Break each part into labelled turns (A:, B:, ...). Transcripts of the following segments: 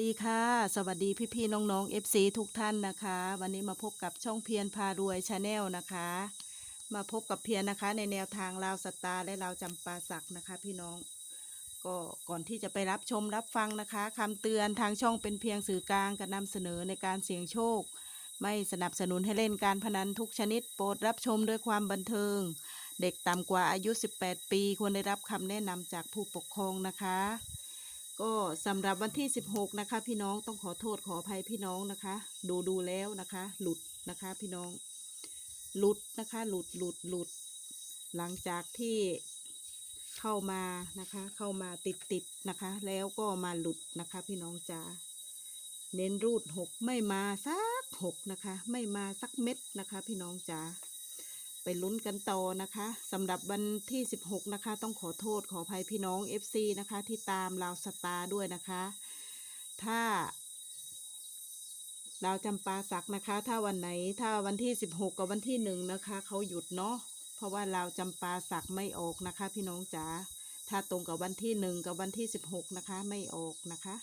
A: ดีค่ะ สวัสดีพี่ๆน้องๆ FC ทุกท่านนะคะ วันนี้มาพบกับช่องเพียรพารวยชาแนลนะคะ มาพบกับเพียรนะคะ ในแนวทางลาวสตาร์และลาวจำปาสักนะคะ พี่น้อง ก็ก่อนที่จะไปรับชมรับฟังนะคะคำเตือนทางช่องเป็นเพียงสื่อกลางการนำเสนอในการเสี่ยงโชค ไม่สนับสนุนให้เล่นการพนันทุกชนิดโปรดรับชมด้วยความบันเทิง เด็กต่ำกว่าอายุ 18 ปีควรได้รับคำแนะนำจากผู้ปกครองนะคะ ก็สำหรับวันที่ 16 นะคะ พี่น้องต้องขอโทษขออภัยพี่น้องนะคะ ดูดูแล้วนะคะ หลุดนะคะ พี่น้อง หลุดนะคะ หลุดหลุดหลุด หลังจากที่เข้ามานะคะ เข้ามาติดติดนะคะ แล้วก็มาหลุดนะคะ พี่น้องจ๋าเน้นรูดหกไม่มาสักหกนะคะ ไม่มาสักเม็ดนะคะ พี่น้องจ๋า ไปลุ้นกันต่อนะคะสำหรับวันที่ 16 นะคะ ต้องขอโทษขออภัยพี่น้อง FC นะคะ ที่ตามลาวสตาร์ด้วยนะคะ ถ้าดาวจำปาสักนะคะ ถ้าวันไหนถ้าวันที่ 16 กับวันที่หนึ่งนะคะเขาหยุดเนาะเพราะว่าลาวจำปาสักไม่ออกนะคะ พี่น้องจ๋าถ้าตรงกับวันที่หนึ่งกับวันที่ 16 นะคะไม่ออกนะคะ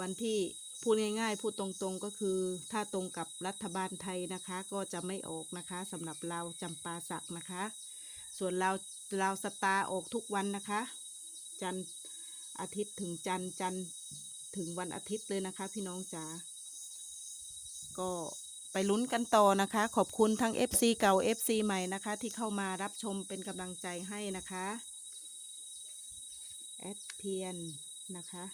A: วันที่ พูดง่ายๆ พูดตรงๆก็คือ ถ้าตรงกับรัฐบาลไทยนะคะ ก็จะไม่ออกนะคะสำหรับเราจำปาสักนะคะ ส่วนเราเราสตาออกทุกวันนะคะ จันอาทิตย์ถึงจันจันถึงวันอาทิตย์เลยนะคะ พี่น้องจ๋าก็ไปลุ้นกันต่อนะคะ ขอบคุณทั้ง FC เก่า FC ใหม่นะคะ ที่เข้ามารับชมเป็นกำลังใจให้นะคะแอดเพียนนะคะ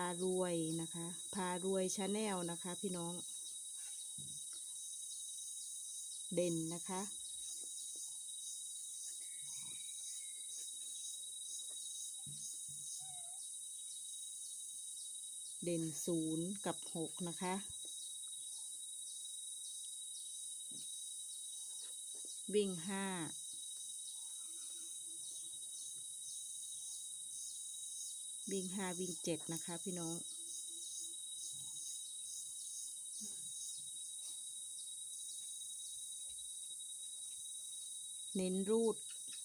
A: ารวยนะคะ พารวยชาแนลนะคะ พี่น้อง เด่นนะคะ เด่นศูนย์กับหกนะคะวิ่งห้า วิ่งห้าวิ่งเจ็ดนะคะพี่น้อง เน้นรูด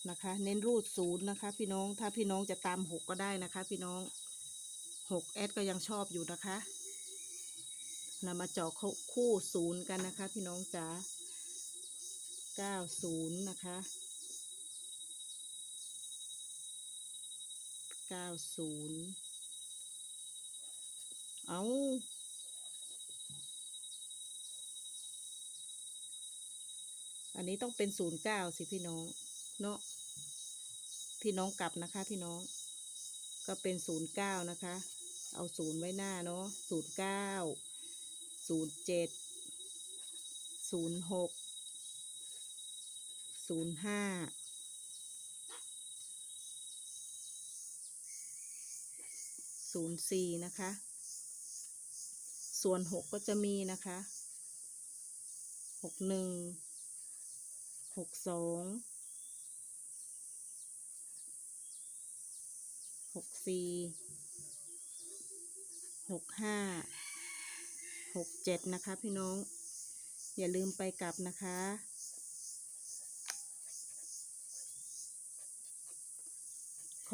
A: นะคะ เน้นรูดศูนย์นะคะ พี่น้อง ถ้าพี่น้องจะตามหกก็ได้นะคะ พี่น้องหกแอดก็ยังชอบอยู่นะคะนำมาเจาะเขาคู่ศูนย์กันนะคะ พี่น้องจ๋าเก้าศูนย์นะคะ เก้าศูนย์เอาอันนี้ต้องเป็นศูนย์เก้าสิพี่น้อง เนาะพี่น้องกลับนะคะพี่น้อง ก็เป็นศูนย์เก้านะคะ เอาศูนย์ไว้หน้าเนาะศูนย์เก้าศูนย์เจ็ดศูนย์หกศูนย์ห้า ศูนย์สี่นะคะ ส่วนหกก็จะมีนะคะหกหนึ่งหกสองหกสี่หกห้าหกเจ็ดนะคะพี่น้อง อย่าลืมไปกลับนะคะ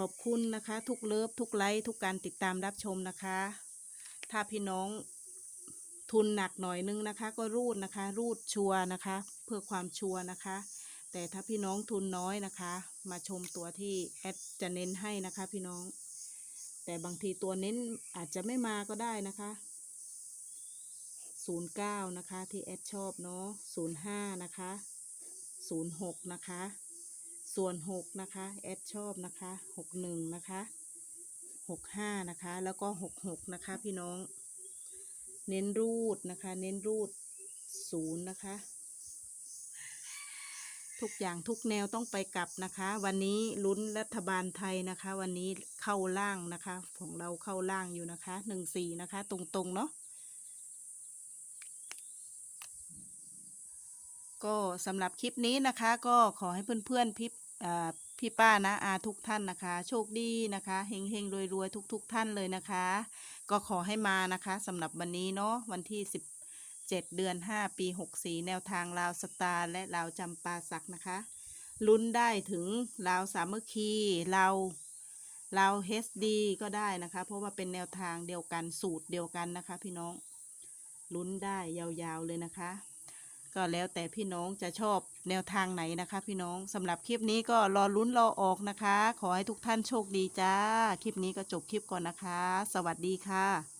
A: ขอบคุณนะคะ ทุกเลิฟทุกไลค์ทุกการติดตามรับชมนะคะ ถ้าพี่น้องทุนหนักหน่อยนึงนะคะ ก็รูดนะคะ รูดชัวนะคะ เพื่อความชัวนะคะ แต่ถ้าพี่น้องทุนน้อยนะคะ มาชมตัวที่แอดจะเน้นให้นะคะ พี่น้อง แต่บางทีตัวเน้นอาจจะไม่มาก็ได้นะคะ09นะคะ ที่แอดชอบเนาะ05นะคะ06นะคะ ส่วน 6 นะคะ แอดชอบนะคะ 61 นะคะ 65 นะคะ แล้วก็ 66 นะคะ พี่น้อง เน้นรูดนะคะ เน้นรูดศูนย์นะคะ ทุกอย่างทุกแนวต้องไปกลับนะคะ วันนี้ลุ้นรัฐบาลไทยนะคะ วันนี้เข้าล่างนะคะ ของเราเข้าล่างอยู่นะคะหนึ่งสี่นะคะ ตรงๆ เนาะก็สำหรับคลิปนี้นะคะ ก็ขอให้เพื่อนๆพี่อ่า พี่ป้านะอาทุกท่านนะคะ โชคดีนะคะเฮงเฮงรวยรวยๆทุกท่านเลยนะคะ ก็ขอให้มานะคะสำหรับวันนี้เนาะวันที่สิบเดือนห้าปีหกสี่แนวทางลาวสตาร์และลาวจำปาสักนะคะลุ้นได้ถึงลาวสามัคคีลาวลาวเฮสดีก็ได้นะคะ เพราะว่าเป็นแนวทางเดียวกันสูตรเดียวกันนะคะ พี่น้องลุ้นได้ยาวๆเลยนะคะ ก็แล้วแต่พี่น้องจะชอบแนวทางไหนนะคะ พี่น้องสำหรับคลิปนี้ก็รอลุ้นรอออกนะคะ ขอให้ทุกท่านโชคดีจ้า คลิปนี้ก็จบคลิปก่อนนะคะ สวัสดีค่ะ